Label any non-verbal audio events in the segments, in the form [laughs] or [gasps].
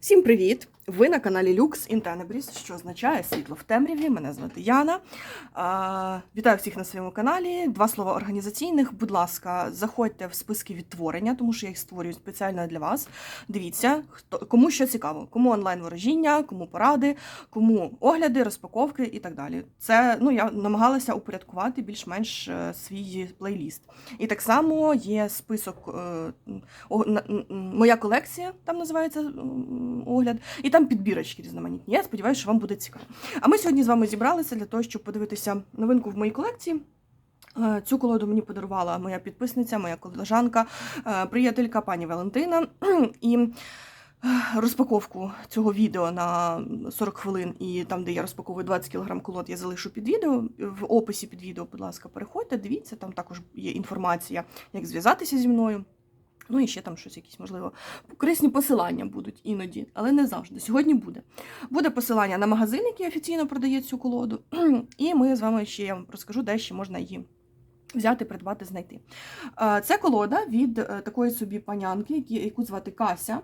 Всім привіт! Ви на каналі Lux in Tenebris, що означає світло в темряві. Мене звати Яна. А, вітаю всіх на своєму каналі. Два слова організаційних. Будь ласка, заходьте в списки відтворення, тому що я їх створюю спеціально для вас. Дивіться, хто кому що цікаво, кому онлайн ворожіння, кому поради, кому огляди, розпаковки і так далі. Це ну я намагалася упорядкувати більш-менш е, свій плейліст. І так само є список. е, о- на- Моя колекція там називається огляд, і там підбірочки різноманітні. Я сподіваюся, що вам буде цікаво. А ми сьогодні з вами зібралися для того, щоб подивитися новинку в моїй колекції. Е, Цю колоду мені подарувала моя підписниця, моя колежанка, е, приятелька пані Валентина. [clears throat] І е, розпаковку цього відео на 40 хвилин, і там, де я розпаковую 20 кг колод, я залишу під відео. В описі під відео, будь ласка, переходьте, дивіться, там також є інформація, як зв'язатися зі мною. Ну і ще там щось якісь, можливо, корисні посилання будуть іноді, але не завжди. Сьогодні буде. Буде посилання на магазин, який офіційно продає цю колоду. [clears throat] І ми з вами ще я вам розкажу, де ще можна її взяти, придбати, знайти. Це колода від е, такої собі панянки, яку звати Кася.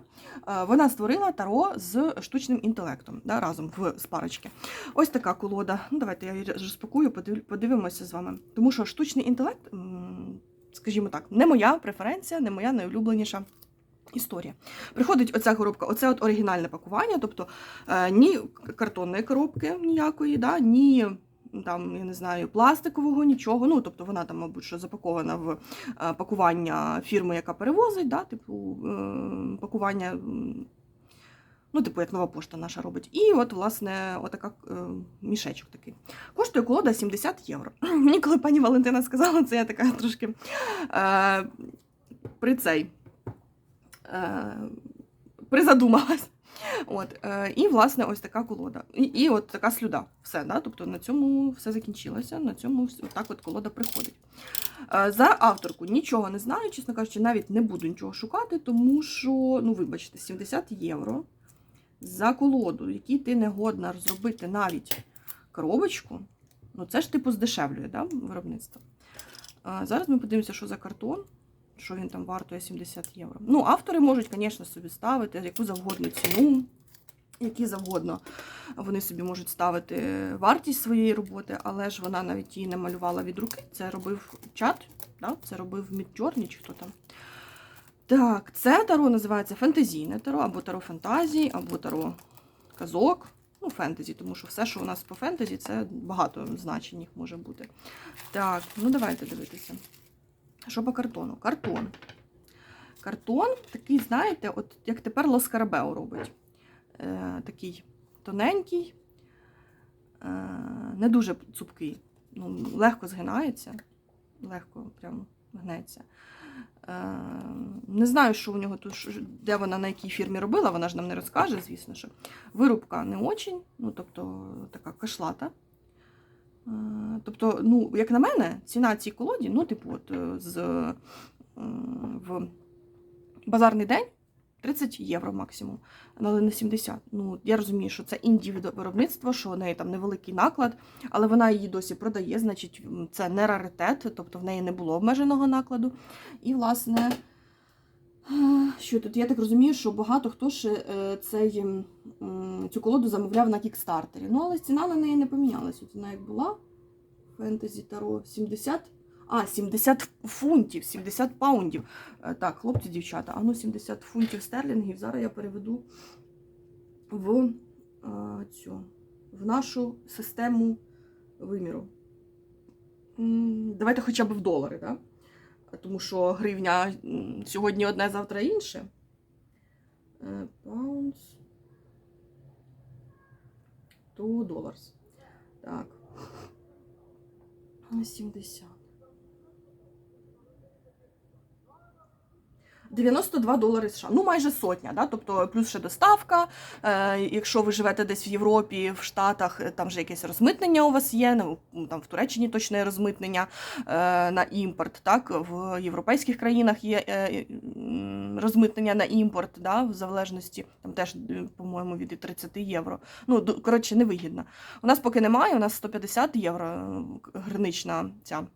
Вона створила таро з штучним інтелектом да, разом в з парочки. Ось така колода. Ну, давайте я її розпакую, подивимося з вами. Тому що штучний інтелект. Скажімо так, не моя преференція, не моя найулюбленіша. Історія. Приходить оця коробка, оце от оригінальне пакування, тобто е, ні картонної коробки ніякої, да, ні там, я не знаю, пластикового, нічого. Ну, тобто вона там, мабуть, що запакована в е, пакування фірми, яка перевозить, да, типу е, пакування. Ну, типу, як нова пошта наша робить. І от, власне, отака е, мішечок такий. Коштує колода 70 євро. [clears throat] Мені, коли пані Валентина сказала, це я така трошки е, при цей е, призадумалась. От, е, і, власне, ось така колода. І, і от така слюда. Все, да? тобто на цьому все закінчилося, на цьому так от колода приходить. Е, за авторку нічого не знаю, чесно кажучи, навіть не буду нічого шукати, тому що, ну, вибачте, 70 євро за колоду, який ти не годна зробити навіть коробочку, ну це ж типу здешевлює да, виробництво. А, зараз ми подивимося, що за картон, що він там вартує 70 євро. Ну, автори можуть, звісно, собі ставити яку завгодно ціну, які завгодно вони собі можуть ставити вартість своєї роботи, але ж вона навіть її не малювала від руки. Це робив чат, да? це робив Міджорні чи хто там. Так, це таро називається фентезійне таро, або таро фантазії, або таро казок. Ну, фентезі, тому що все, що у нас по фентезі, це багато значень їх може бути. Так, ну давайте дивитися. Що по картону? Картон. Картон такий, знаєте, от як тепер Лоскарабео робить. Е, такий тоненький, е, не дуже цупкий. Ну, легко згинається, легко прям гнеться. Е, Не знаю, що у нього тут, де вона на якій фірмі робила, вона ж нам не розкаже, звісно що. Вирубка не очень, ну тобто така кашлата. Е, Тобто, ну, як на мене, ціна цій колоді, ну, типу, от е, з в базарний день 30 євро максимум, але не 70. Ну, я розумію, що це інді виробництво, що у неї там невеликий наклад, але вона її досі продає, значить, це не раритет, тобто в неї не було обмеженого накладу. І, власне, е, що тут? Я так розумію, що багато хто ще е, цей, цю колоду замовляв на кікстартері. Ну, але ціна на неї не помінялася. Ціна як була. Фентезі Таро 70. А, 70 фунтів, 70 паундів. Е, Так, хлопці, дівчата, а ну 70 фунтів стерлінгів. Зараз я переведу в е, цю в нашу систему виміру. Давайте хоча б в долари, так? Тому що гривня сьогодні одне, завтра інше. Е, Pounds to dollars. Так. 70. 92 долари США. Ну, майже сотня, да? тобто плюс ще доставка. Е, якщо ви живете десь в Європі, в Штатах, е, там вже якесь розмитнення у вас є, ну, там в Туреччині точно є розмитнення е, на імпорт. Так? В європейських країнах є е, розмитнення на імпорт, да? в залежності, там теж, е, по-моєму, від 30 євро. Ну, коротше, невигідно. У нас поки немає, у нас 150 євро е, гранична ця.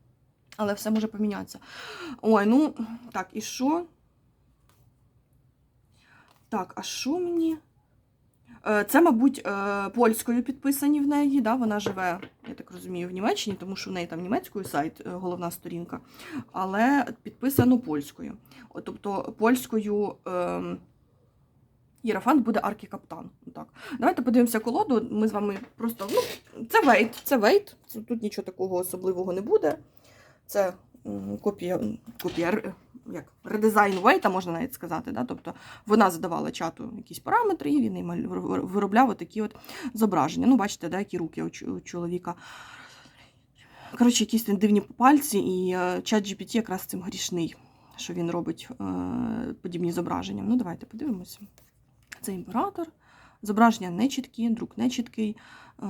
Але все може помінятися. Ой, ну так, і що? Так, а що мені? Е, Це, мабуть, е, польською підписані в неї. Да? Вона живе, я так розумію, в Німеччині, тому що в неї там німецькою сайт, е, головна сторінка, але підписано польською. Тобто польською ем, Єрофант буде аркікаптан. Так. Давайте подивимося колоду. Ми з вами просто. Ну, це вейт, це вейт. Тут нічого такого особливого не буде. Це копія, копія як, редизайн вейта, можна навіть сказати. Да? Тобто вона задавала чату якісь параметри, і він виробляв такі от зображення. Ну, бачите, да, які руки у чоловіка. Коротше, якісь дивні пальці, і е, чат GPT якраз цим грішний, що він робить е, подібні зображення. Ну, давайте подивимося. Це імператор. Зображення нечіткі, друк нечіткий. Е,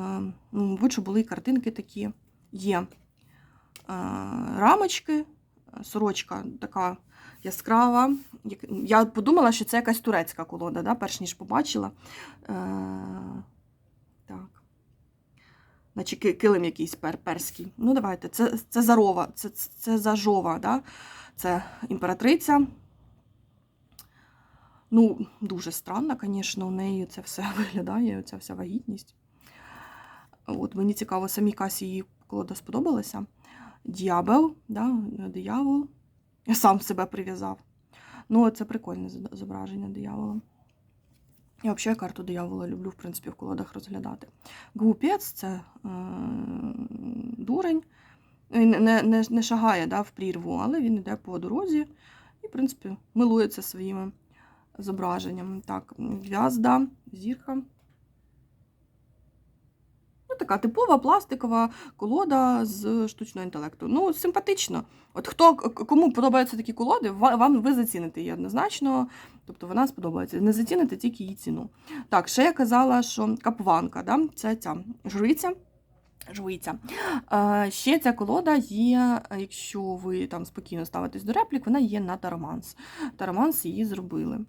ну, мабуть, що були картинки такі. Є рамочки, е, сорочка така яскрава. Я подумала, що це якась турецька колода, да, перш ніж побачила. Е, так. Наче килим якийсь пер, перський. Ну, давайте, це, це зарова, це, це зажова, да? це імператриця. Ну, дуже странно, звісно, у неї це все [laughs] виглядає, ця вся вагітність. От мені цікаво, самій касі її колода сподобалася. Д'ябел, да, диявол. Я сам себе прив'язав. Ну, це прикольне зображення диявола. Я взагалі карту диявола люблю, в принципі, в колодах розглядати. Глупець це е, дурень. Він не, не, не шагає да, в прірву, але він йде по дорозі і, в принципі, милується своїми зображеннями. Так, гвязда, зірка. Така типова пластикова колода з штучного інтелекту. Ну, симпатично. От хто кому подобаються такі колоди, вам ви заціните її однозначно. Тобто вона сподобається. Не заціните тільки її ціну. Так, ще я казала, що капванка, да? це ця жриця. Жується. Ще ця колода є, якщо ви там спокійно ставитесь до реплік, вона є на Тароманс. Тароманс її зробили.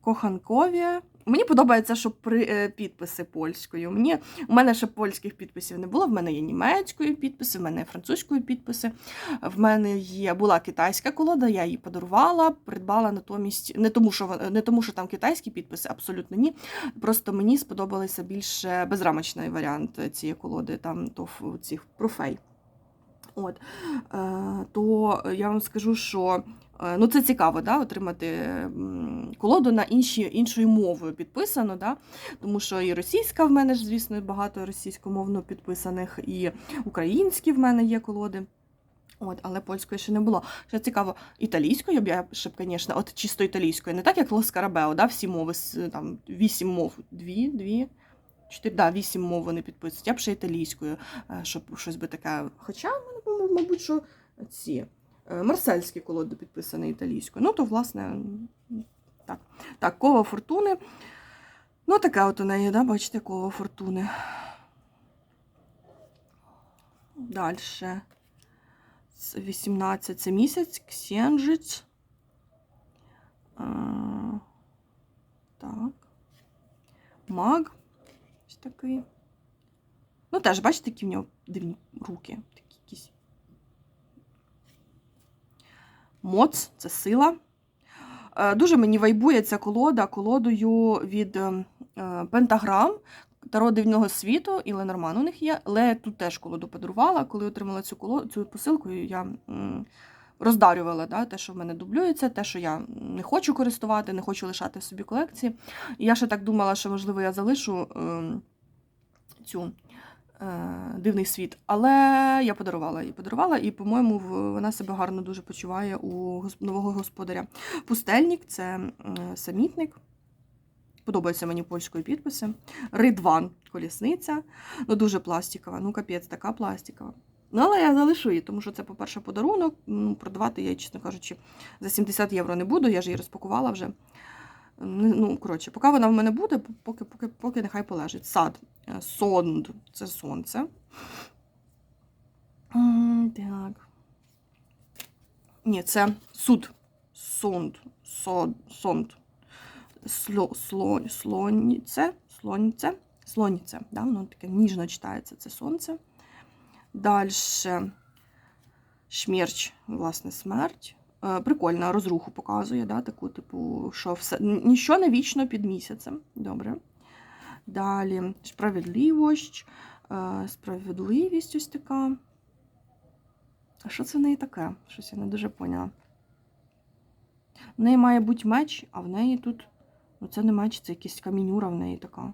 Коханкові. Мені подобається, що при, е, підписи польською. Мені, у мене ще польських підписів не було. В мене є німецької підписи, в мене є французької підписи. В мене є була китайська колода, я її подарувала, придбала натомість не тому, що не тому, що там китайські підписи, абсолютно ні. Просто мені сподобалися більше безрамочний варіант цієї колоди, там то цих профей. От, е, то я вам скажу, що ну, це цікаво, да, отримати колоду на інші, іншою мовою підписано, да, тому що і російська в мене ж, звісно, багато російськомовно підписаних, і українські в мене є колоди. От, але польської ще не було. Ще цікаво, італійською б я ще б, звісно, от чисто італійською, не так, як Лоскарабео, да, всі мови, там, вісім мов, дві, дві, чотири, да, вісім мов вони підписують. Я б ще італійською, е, щоб щось би таке. Хоча, мабуть, що ці е, марсельські колоди підписані італійською. Ну, то, власне, так. Так, коло фортуни. Ну, таке от у неї, да, бачите, коло фортуни. Далі. 18 це місяць, ксенжець. А, так. Маг. Ось такий. Ну, теж, бачите, які в нього дивні руки. Такі якісь. Моц це сила. Е, Дуже мені вайбує ця колода колодою від е, е, Пентаграм. Таро дивного світу і Ленорман у них є, але тут теж колоду подарувала. Коли отримала цю колоду, цю посилку, я роздарювала да, те, що в мене дублюється, те, що я не хочу користувати, не хочу лишати в собі колекції. І я ще так думала, що можливо я залишу ем, цю дивний світ. Але я подарувала її. Подарувала, і, по-моєму, вона себе гарно дуже почуває у нового господаря. Пустельник це самітник. Подобаються мені польської підписи. Ридван колісниця. Ну, дуже пластикова. Ну, капець, така пластикова. Ну, але я залишу її, тому що це, по-перше, подарунок. Ну, продавати я, чесно кажучи, за 70 євро не буду, я ж її розпакувала вже. Ну, коротше, поки вона в мене буде, поки, поки, поки нехай полежить. Сад. Е, Сонд це сонце. Так. Ні, це суд. Сонд. Сонд. Сло, сло, слоніце, слоніце, слоніце, да, воно таке ніжно читається, це сонце. Далі шмерч, власне, смерть. Е, Прикольно, розруху показує, да, таку, типу, що все, ніщо не вічно під місяцем. Добре. Далі справедливість, е, справедливість ось така. А що це в неї таке? Щось я не дуже поняла. В неї має бути меч, а в неї тут. Ну, це не меч, це якась камінюра в неї така.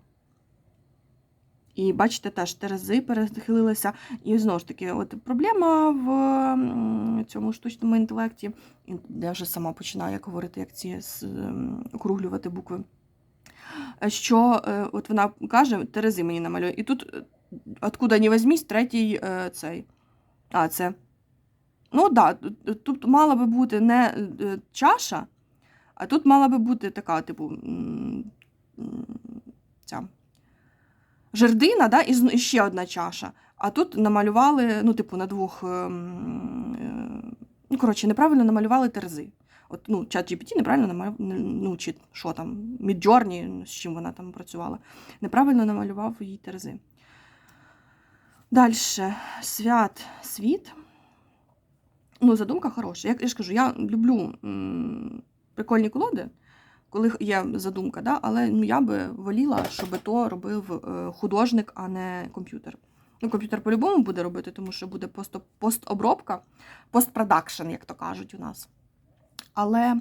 І бачите, теж терези перехилилися. І знову ж таки, от проблема в цьому штучному інтелекті, я вже сама починаю як говорити, як ці округлювати букви. Що е, от вона каже, терези мені намалює. І тут, е, откуда ні візьмісь, третій е, цей. А, це. Ну так, да, тут мала би бути не чаша, а тут мала би бути така, типу, ця жердина, да, і ще одна чаша. А тут намалювали, ну, типу, на двох. ем, Ну, коротше, неправильно намалювали терези. От, ну, чат GPT неправильно намалював, ну, чи що там, Midjourney, з чим вона там працювала, неправильно намалював її терези. Далі, свят, світ. Ну, задумка хороша. Як я ж кажу, я люблю прикольні колоди, коли є задумка, да? але ну, я би воліла, щоб то робив е, художник, а не комп'ютер. Ну, комп'ютер по-любому буде робити, тому що буде посто- постобробка, постпродакшн, як то кажуть у нас. Але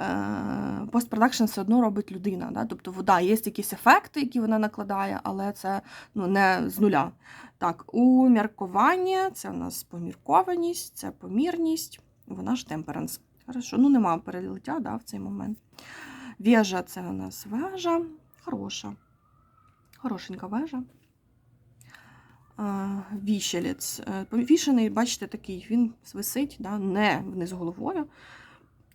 е, постпродакшн все одно робить людина. Да? Тобто, вода, є якісь ефекти, які вона накладає, але це ну, не з нуля. Так, уміркування це у нас поміркованість, це помірність, вона ж темперанс. Хорошо, ну нема перелиття да, в цей момент. Вежа це у нас вежа. Хороша. Хорошенька вежа. А, Віщелець. Е, Повішений, бачите, такий, він висить, да, не вниз головою.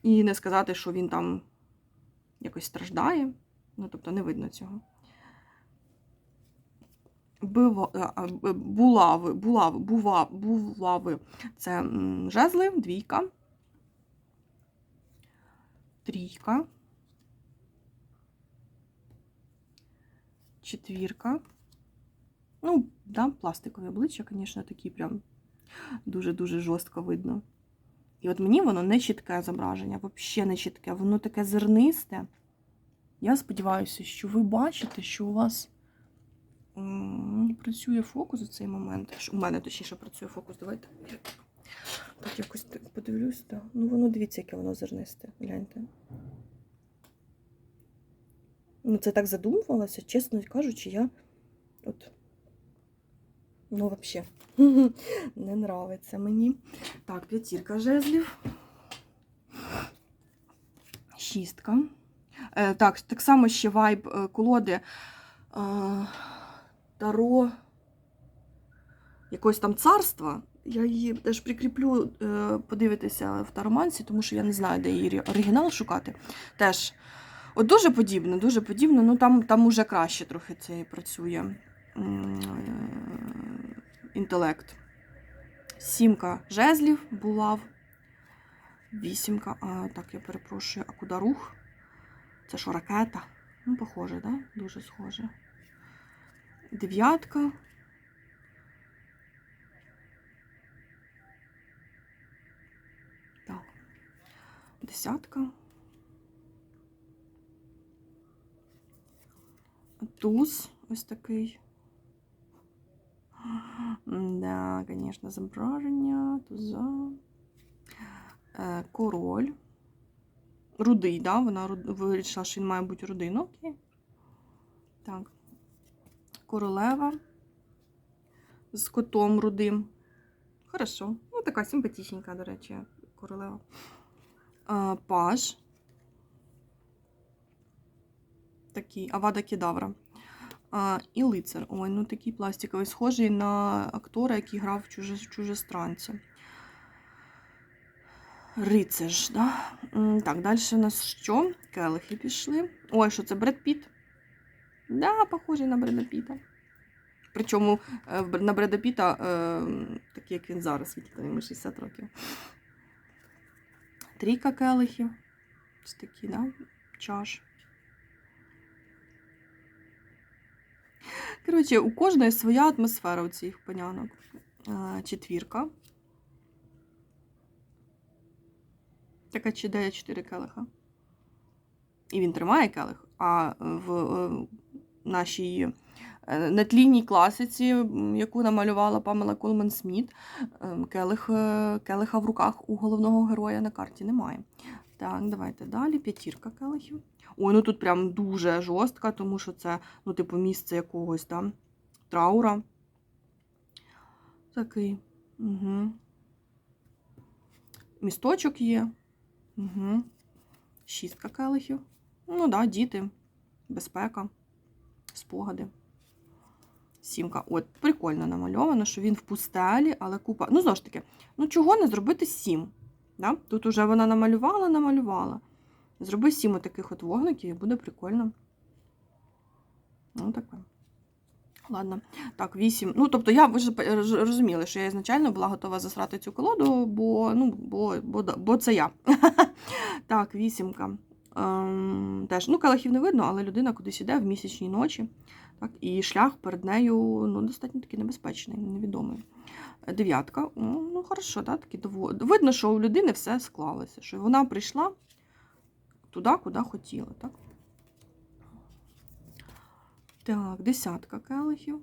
І не сказати, що він там якось страждає. Ну, тобто не видно цього. Булави, булави, бува, булави. Це жезли, двійка. Трійка. Четвірка. Ну, да, пластикові обличчя, звісно, такі прям дуже-дуже жорстко видно. І от мені воно не чітке зображення, взагалі не чітке, воно таке зернисте. Я сподіваюся, що ви бачите, що у вас працює фокус у цей момент. У мене точніше працює фокус. Давайте. я Так якось подивлюсь. Так. Ну воно дивіться, яке воно зернисте. Гляньте. Ну, це так задумувалося, чесно кажучи, я от. Ну, взагалі, [laughs] не нравиться мені. Так, п'ятірка жезлів. Шістка. Е, так, так само ще вайб е, колоди е, Таро якогось там царства. Я її теж прикріплю, е, подивитися в таромансі, тому що я не знаю, де її оригінал шукати. Теж от дуже подібно, дуже подібно. Ну там, там уже краще трохи це працює. Інтелект. Сімка жезлів булав. Вісімка. А, так, я перепрошую, а куди рух? Це що, ракета? Ну, похоже, да? Дуже схоже. Дев'ятка. Так. Десятка. Туз ось такий. Да, звісно, зображення, туза. Е, король. Рудий, да? Вона вирішила, що він має бути рудий. Ну, окей. Так. Королева. З котом рудим. Хорошо. Ну, така симпатичненька, до речі, королева. А, паж. Такий, Авада Кедавра. А, і лицар. Ой, ну такий пластиковий, схожий на актора, який грав в чуже, чужестранці. Рицеж, да? Так, далі у нас що? Келихи пішли. Ой, що це Бред Піт? Да, похожий на Бреда Піта. Причому е, на Бреда Піта, е, такий, як він зараз, йому 60 років. Трійка келихів. Ось такі, да? Чаш. Коротше, у кожної своя атмосфера у цих панянок. Е, Четвірка. Така чи дає 4 келиха. І він тримає келих, а в, е, нашій е, нетлінній класиці, яку намалювала Памела Колман Сміт. Келих, е, келиха в руках у головного героя на карті немає. Так, давайте далі. П'ятірка келихів. Ой, ну тут прям дуже жорстка, тому що це, ну, типу, місце якогось там траура. Такий. Угу. Місточок є. Угу. Шістка келихів. Ну так, да, діти, безпека, спогади. Сімка. От, прикольно намальовано, що він в пустелі, але купа. Ну, знову ж таки, ну чого не зробити сім? Да? Тут уже вона намалювала, намалювала. Зроби сім таких от вогників і буде прикольно. Ну, таке. Ладно. Так, вісім. Ну, тобто, я ви ж роз- розуміли, що я ізначально була готова засрати цю колоду, бо, ну, бо, бо, бо це я. [laughs] так, вісімка. Ем, теж, ну, келихів не видно, але людина кудись іде в місячній ночі. Так, і шлях перед нею ну, достатньо таки небезпечний, невідомий. Дев'ятка. Ну, хорошо, да, таки дово- видно, що у людини все склалося, що вона прийшла туди, куди хотіла. Так, так десятка келихів.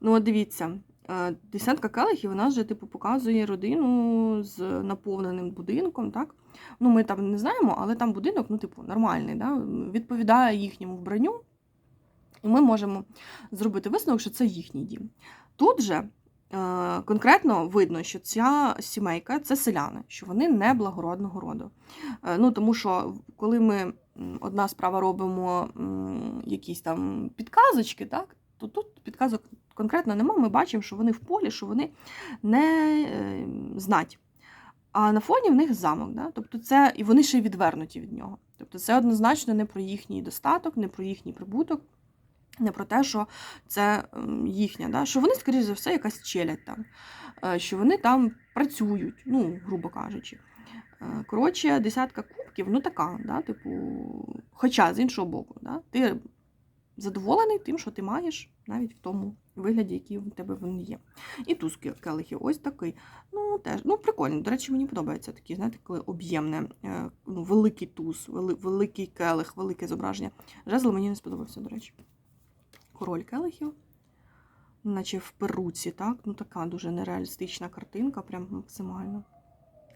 Ну, от дивіться, е, десятка келихів, вона вже типу показує родину з наповненим будинком, так? Ну, ми там не знаємо, але там будинок, ну, типу, нормальний, да? відповідає їхньому вбранню. І ми можемо зробити висновок, що це їхній дім. Тут же е, конкретно видно, що ця сімейка це селяни, що вони не благородного роду. Е, ну, тому що коли ми одна справа робимо якісь там підказочки, так, то тут підказок конкретно нема. Ми бачимо, що вони в полі, що вони не е, знать. А на фоні в них замок, да? тобто це, і вони ще й відвернуті від нього. Тобто це однозначно не про їхній достаток, не про їхній прибуток, не про те, що це їхня, да? що вони, скоріш за все, якась челядь там, е, що вони там працюють, ну, грубо кажучи. Е, Коротше, десятка кубків, ну така, да? типу, хоча з іншого боку, да? ти задоволений тим, що ти маєш, навіть в тому вигляді, який в тебе він є. І туз ке- келихів ось такий. Ну, теж, ну, прикольно. До речі, мені подобається такі, знаєте, коли об'ємне, е, ну, великий туз, вели, великий келих, велике зображення. Жезл мені не сподобався, до речі. Король келихів, наче в перуці, так? Ну, така дуже нереалістична картинка, прям максимально.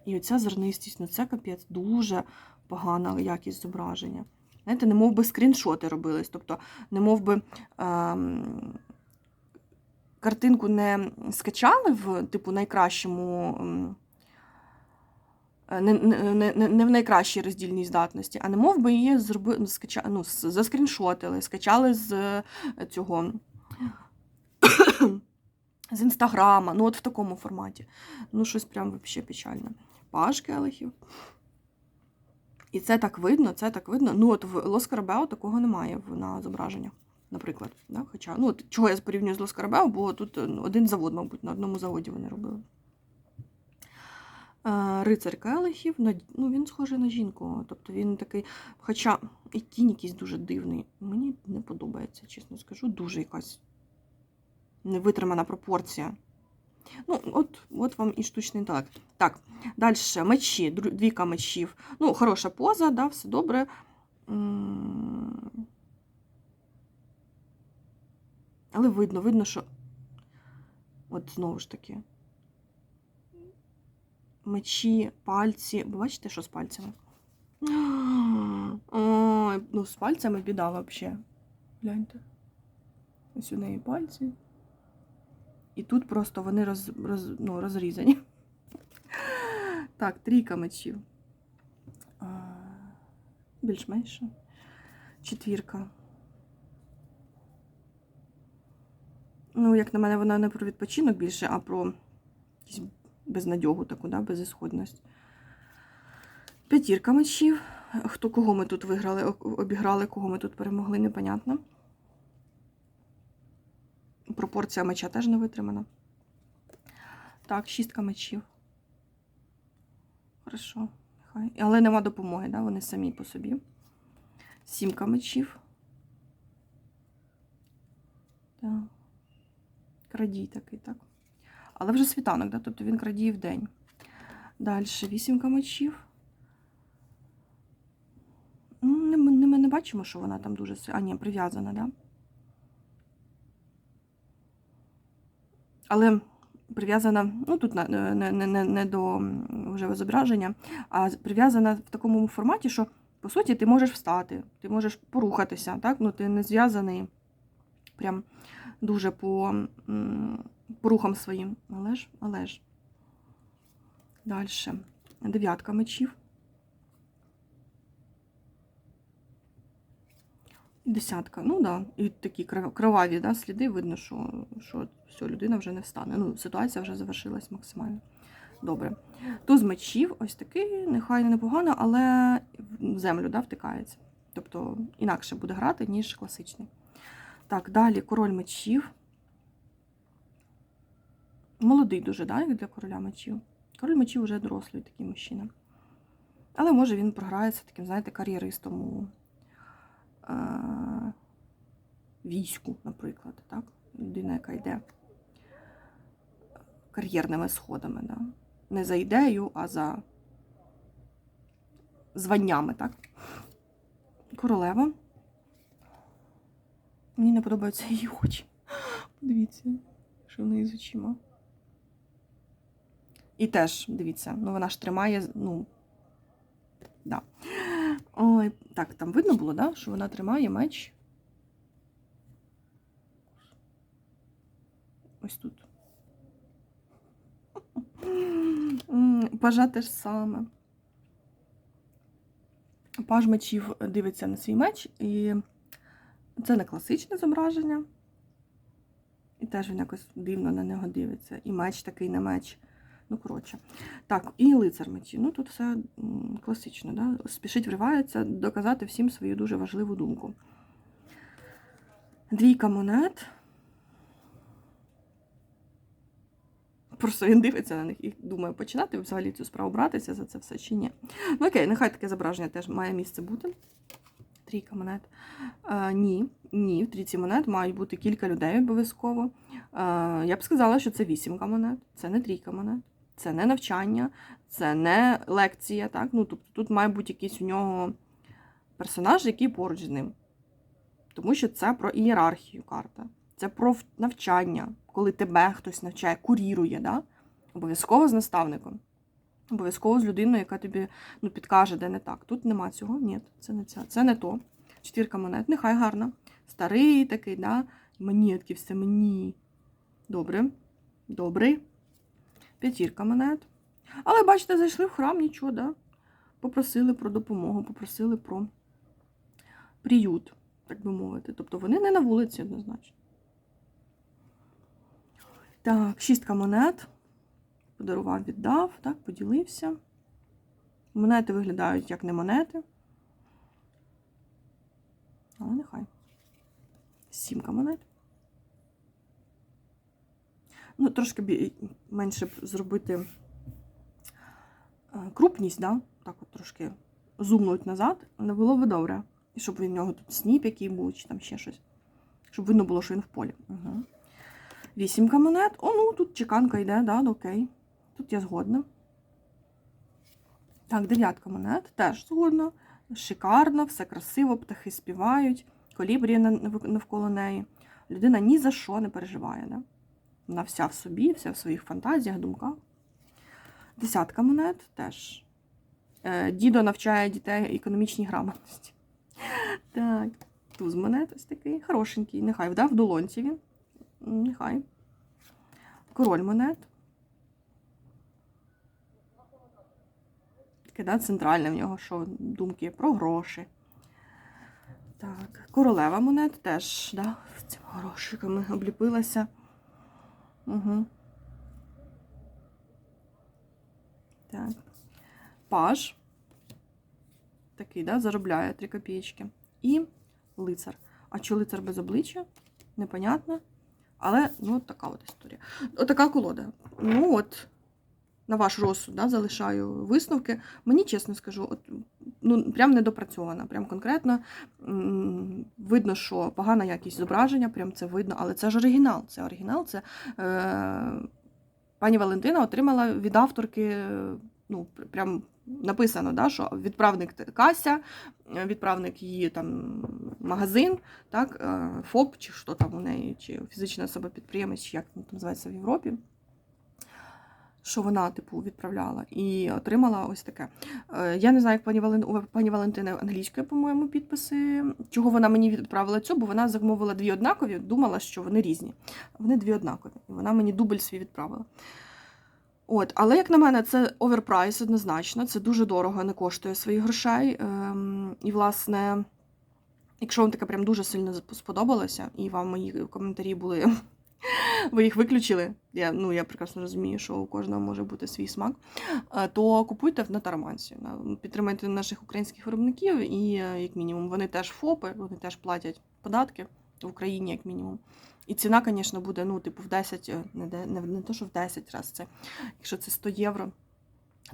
І оця зернистість, ну це капець, дуже погана якість зображення. Знаєте, не мов би скріншоти робились, тобто, не мов би ем, картинку не скачали в типу найкращому. ем, Не, не, не, не в найкращій роздільній здатності, а не мов би її зроби, скача, ну, заскріншотили, скачали з е, цього [coughs] з інстаграма, ну от в такому форматі. Ну, щось прям вообще печальне. Паш келихів. І це так видно, це так видно. Ну, от в Лоскарабео такого немає на зображеннях, наприклад. Да? Хоча, ну, от, чого я порівнюю з Лоскарабео, бо тут е, ну, один завод, мабуть, на одному заводі вони робили. Е, Рицар Келихів, ну він схожий на жінку. Тобто він такий, хоча і кінь якийсь дуже дивний. Мені не подобається, чесно скажу, дуже якась невитримана пропорція. Ну, от, от вам і штучний інтелект. Так, далі мечі, двійка мечів. Ну, хороша поза, да, все добре. Але видно, видно, що. От знову ж таки. Мечі, пальці. Ви бачите, що з пальцями? [gasps] Ой, ну, з пальцями біда взагалі. Гляньте. Ось у неї пальці. І тут просто вони роз, роз, ну, розрізані. [laughs] Так, трійка мечів. Більш-менше. Четвірка. Ну, як на мене, вона не про відпочинок більше, а про якусь безнадьогу таку, да, безісходність. П'ятірка мечів. Хто кого ми тут виграли, обіграли, кого ми тут перемогли, непонятно. Пропорція меча теж не витримана. Так, шістка мечів. Хорошо, нехай. Але нема допомоги, да? вони самі по собі. Сімка мечів. Так. Крадій такий, так. Але вже світанок, да? тобто він крадіє в день. Далі вісімка мечів. Ну, не- Ми не бачимо, що вона там дуже А, ні, прив'язана, да? Але прив'язана, ну тут не, не, не, не до вже зображення, а прив'язана в такому форматі, що по суті ти можеш встати, ти можеш порухатися, так? Ну, ти не зв'язаний прям дуже по, по рухам своїм. Але ж, але ж. Далі. Дев'ятка мечів. Десятка. Ну да. І такі крив- кроваві да, сліди, видно, що, що все, людина вже не встане. Ну, ситуація вже завершилась максимально. Добре. Туз мечів, ось такий, нехай непогано, але в землю да, втикається. Тобто інакше буде грати, ніж класичний. Так, далі король мечів. Молодий дуже, да, як для короля мечів. Король мечів вже дорослий такий мужчина. Але може він програється таким, знаєте, кар'єристом у е- війську, наприклад. Так? Людина, яка йде кар'єрними сходами. Да? Не за ідею, а за званнями, так? Королева. Мені не подобаються її очі. Подивіться, що в неї з очима. І теж, дивіться, ну вона ж тримає, ну. Да. Ой, так, там видно було, да, що вона тримає меч. Ось тут. Пажа те ж саме. Паж мечів дивиться на свій меч, і це не класичне зображення. І теж він якось дивно на нього дивиться. І меч такий не меч. Ну, коротше. Так, і лицар мечів. Ну, тут все класично, да? Спішить вривається доказати всім свою дуже важливу думку. Двійка монет. Просто він дивиться на них і думає, починати взагалі цю справу братися за це все чи ні. Ну окей, нехай таке зображення теж має місце бути. Трійка монет. Е, ні, ні, в трійці монет мають бути кілька людей обов'язково. Е, я б сказала, що це вісімка монет, це не трійка монет, це не навчання, це не лекція. Так? Ну, тобто тут має бути якийсь у нього персонаж, який поруч з ним. Тому що це про ієрархію карта. Це про навчання, коли тебе хтось навчає, курірує, да? обов'язково з наставником. Обов'язково з людиною, яка тобі ну, підкаже, де не так. Тут нема цього. Ні, це не це. Це не то. Четвірка монет, нехай гарна. Старий такий, да? монетки, все мені. Добре. Добрий. П'ятірка монет. Але, бачите, зайшли в храм, нічого, да? Попросили про допомогу, попросили про приют, так би мовити. Тобто вони не на вулиці однозначно. Так, шістка монет. Подарував, віддав, так, поділився. Монети виглядають як не монети. Але нехай. Сімка монет. Ну, трошки бі- менше б зробити е, крупність, да? так от трошки зумнуть назад, але було б добре. І щоб в нього тут сніп який був, чи там ще щось. Щоб видно було, що він в полі. Угу. Вісімка монет. О, ну тут чеканка йде, да, окей. Тут я згодна. Так, дев'ятка монет. Теж згодна. Шикарно, все красиво, птахи співають, колібрі на- навколо неї. Людина ні за що не переживає. Да? Вона вся в собі, вся в своїх фантазіях, думках. Десятка монет теж. Е, Дідо навчає дітей економічній грамотності. [laughs] Так, туз монет ось такий, хорошенький. Нехай да, в долонці він. Нехай. Король монет. Таке, да, центральне в нього, що думки про гроші. Так, королева монет теж, да, цими грошиками обліпилася. Угу. Так. Паж. Такий, да, заробляє 3 копійки. І лицар. А чи лицар без обличчя? Непонятно. Але, ну, така от історія. Отака колода. Ну, от, на ваш розсуд, да, залишаю висновки. Мені чесно скажу, от, ну, прям недопрацьована. Прям конкретно видно, що погана якість зображення, прям це видно, але це ж оригінал. Це оригінал, це е, пані Валентина отримала від авторки ну, прям написано, да, що відправник Кася, відправник її там магазин, так, е, ФОП, чи що там у неї, чи фізична особа підприємець, чи як там називається в Європі. Що вона, типу, відправляла і отримала ось таке. Е, Я не знаю, як пані у пані Валентини англійською, по-моєму, підписи. Чого вона мені відправила цю, бо вона замовила дві однакові, думала, що вони різні. Вони дві однакові. І вона мені дубль свій відправила. От, але як на мене, це оверпрайс однозначно. Це дуже дорого, не коштує своїх грошей. Ем, і, власне, якщо вам таке прям дуже сильно сподобалося, і вам мої коментарі були. [laughs] Ви їх виключили. Я, ну, я прекрасно розумію, що у кожного може бути свій смак. То купуйте на Тарамансі. Підтримайте наших українських виробників, і, як мінімум, вони теж ФОПи, вони теж платять податки в Україні, як мінімум. І ціна, звісно, буде ну, типу, в 10, е, не, не, не то, що в 10 разів, це, якщо це 100 євро,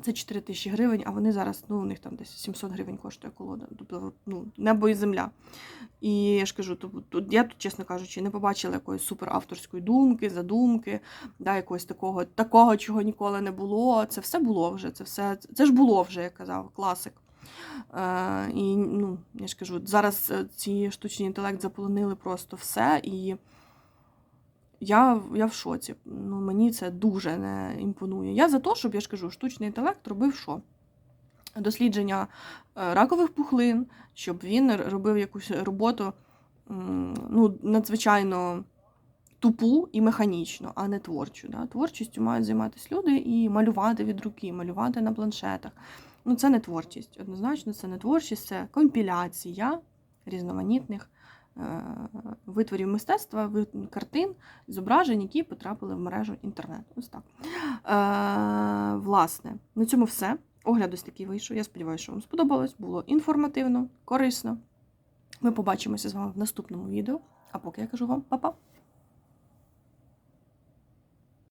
це 4 тисячі гривень, а вони зараз, ну, у них там десь 700 гривень коштує колода. Тобто, ну, небо і земля. І я ж кажу, тут, я тут, чесно кажучи, не побачила якоїсь суперавторської думки, задумки, да, якогось такого, такого, чого ніколи не було. Це все було вже, це все, це ж було вже, як казав, класик. Е, і ну, я ж кажу, зараз е, ці штучні інтелект заполонили просто все, і я, я в шоці. Ну, мені це дуже не імпонує. Я за те, щоб я ж кажу, штучний інтелект робив що? Дослідження е, ракових пухлин, щоб він робив якусь роботу ну, надзвичайно тупу і механічну, а не творчу. Да? Творчістю мають займатися люди і малювати від руки, малювати на планшетах. Ну, це не творчість. Однозначно, це не творчість, це компіляція різноманітних витворів мистецтва, картин, зображень, які потрапили в мережу інтернету. Ось так. Е, власне, на цьому все. Огляд ось такий вийшов. Я сподіваюся, що вам сподобалось. Було інформативно, корисно. Ми побачимося з вами в наступному відео. А поки я кажу вам па-па!